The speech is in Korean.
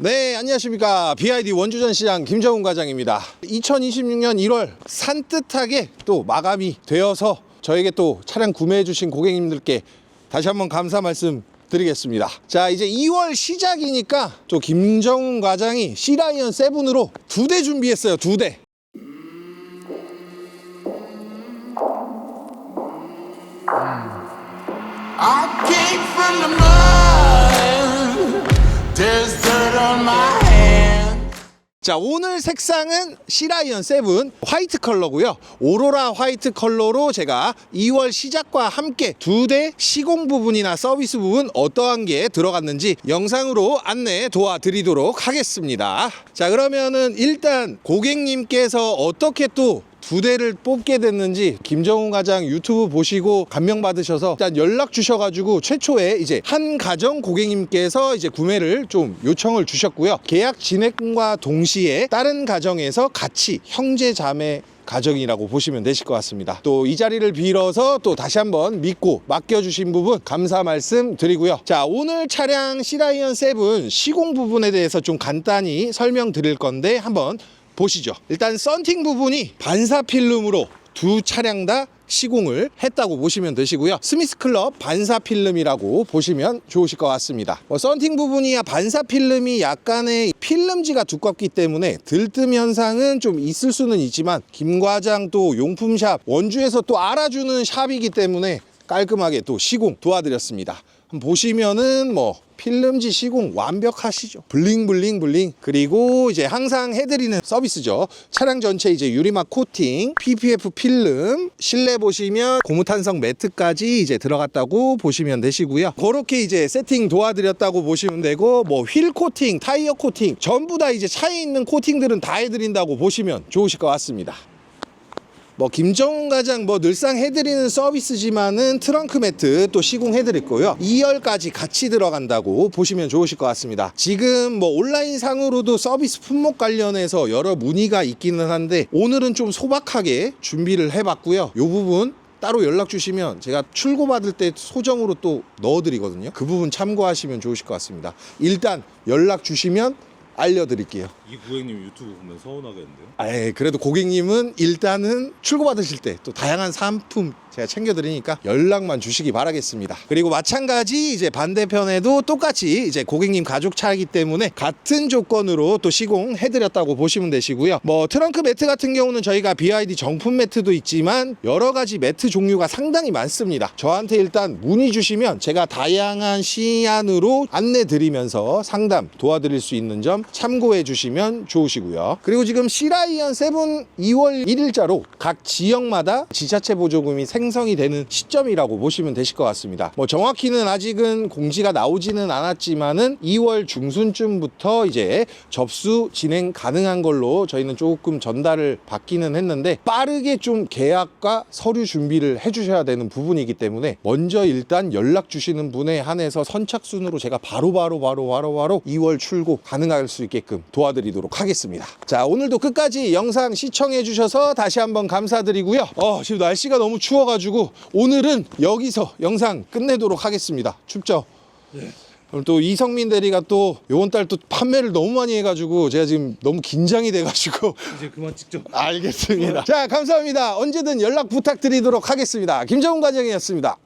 네, 안녕하십니까. BID 원주전 시장 김정훈 과장입니다. 2026년 1월 산뜻하게 또 마감이 되어서 저에게 또 차량 구매해 주신 고객님들께 다시 한번 감사 말씀 드리겠습니다. 자, 이제 2월 시작이니까 또 김정훈 과장이 C라이언 7으로 두 대 준비했어요. 두 대. I came from the mud. 자 오늘 색상은 C라이언 7 화이트 컬러고요. 오로라 화이트 컬러로 제가 2월 시작과 함께 두 대 시공 부분이나 서비스 부분 어떠한 게 들어갔는지 영상으로 안내 도와드리도록 하겠습니다. 자 그러면은 일단 고객님께서 어떻게 또 두 대를 뽑게 됐는지 김정훈 과장 유튜브 보시고 감명 받으셔서 일단 연락 주셔가지고 최초에 이제 한 가정 고객님께서 이제 구매를 좀 요청을 주셨고요. 계약 진행과 동시에 다른 가정에서 같이 형제 자매 가정이라고 보시면 되실 것 같습니다. 또 이 자리를 빌어서 또 다시 한번 믿고 맡겨주신 부분 감사 말씀 드리고요. 자, 오늘 차량 시라이언 7 시공 부분에 대해서 좀 간단히 설명드릴 건데 한번 보시죠. 일단 썬팅 부분이 반사 필름으로 두 차량 다 시공을 했다고 보시면 되시고요. 스미스 클럽 반사 필름이라고 보시면 좋으실 것 같습니다. 뭐 썬팅 부분이야 반사 필름이 약간의 필름지가 두껍기 때문에 들뜸 현상은 좀 있을 수는 있지만 김 과장 또 용품샵 원주에서 또 알아주는 샵이기 때문에 깔끔하게 또 시공 도와드렸습니다. 보시면은 뭐 필름지 시공 완벽하시죠. 블링블링 블링. 그리고 이제 항상 해드리는 서비스죠. 차량 전체 이제 유리막 코팅, PPF 필름, 실내 보시면 고무탄성 매트까지 이제 들어갔다고 보시면 되시고요. 그렇게 이제 세팅 도와드렸다고 보시면 되고 뭐 휠 코팅, 타이어 코팅 전부 다 이제 차에 있는 코팅들은 다 해드린다고 보시면 좋으실 것 같습니다. 뭐 김정훈 과장 뭐 늘상 해드리는 서비스지만은 트렁크 매트 또 시공해드렸고요. 2열까지 같이 들어간다고 보시면 좋으실 것 같습니다. 지금 뭐 온라인 상으로도 서비스 품목 관련해서 여러 문의가 있기는 한데 오늘은 좀 소박하게 준비를 해봤고요. 이 부분 따로 연락 주시면 제가 출고 받을 때 소정으로 또 넣어드리거든요. 그 부분 참고하시면 좋으실 것 같습니다. 일단 연락 주시면 알려드릴게요 이 고객님 유튜브 보면 서운하겠는데요? 아, 예, 그래도 고객님은 일단은 출고 받으실 때 또 다양한 상품 제가 챙겨드리니까 연락만 주시기 바라겠습니다. 그리고 마찬가지 이제 반대편에도 똑같이 이제 고객님 가족 차이기 때문에 같은 조건으로 또 시공해드렸다고 보시면 되시고요. 뭐 트렁크 매트 같은 경우는 저희가 BID 정품 매트도 있지만 여러 가지 매트 종류가 상당히 많습니다. 저한테 일단 문의 주시면 제가 다양한 시안으로 안내 드리면서 상담 도와드릴 수 있는 점 참고해 주시면 좋으시고요. 그리고 지금 시라이언 7 2월 1일자로 각 지역마다 지자체 보조금이 생 성이 되는 시점이라고 보시면 되실 것 같습니다. 뭐 정확히는 아직은 공지가 나오지는 않았지만은 2월 중순쯤부터 이제 접수 진행 가능한 걸로 저희는 조금 전달을 받기는 했는데 빠르게 좀 계약과 서류 준비를 해주셔야 되는 부분이기 때문에 먼저 일단 연락 주시는 분에 한해서 선착순으로 제가 바로바로 바로 바로 바로 2월 출고 가능할 수 있게끔 도와드리도록 하겠습니다. 자 오늘도 끝까지 영상 시청해 주셔서 다시 한번 감사드리고요. 어 지금 날씨가 너무 추워가지고 오늘은 여기서 영상 끝내도록 하겠습니다. 춥죠? 그럼 또 이성민 대리가 또 요번 달 또 판매를 너무 많이 해가지고 제가 지금 너무 긴장이 돼가지고 이제 그만 찍죠. 알겠습니다. 자 감사합니다. 언제든 연락 부탁드리도록 하겠습니다. 김정훈 과장이었습니다.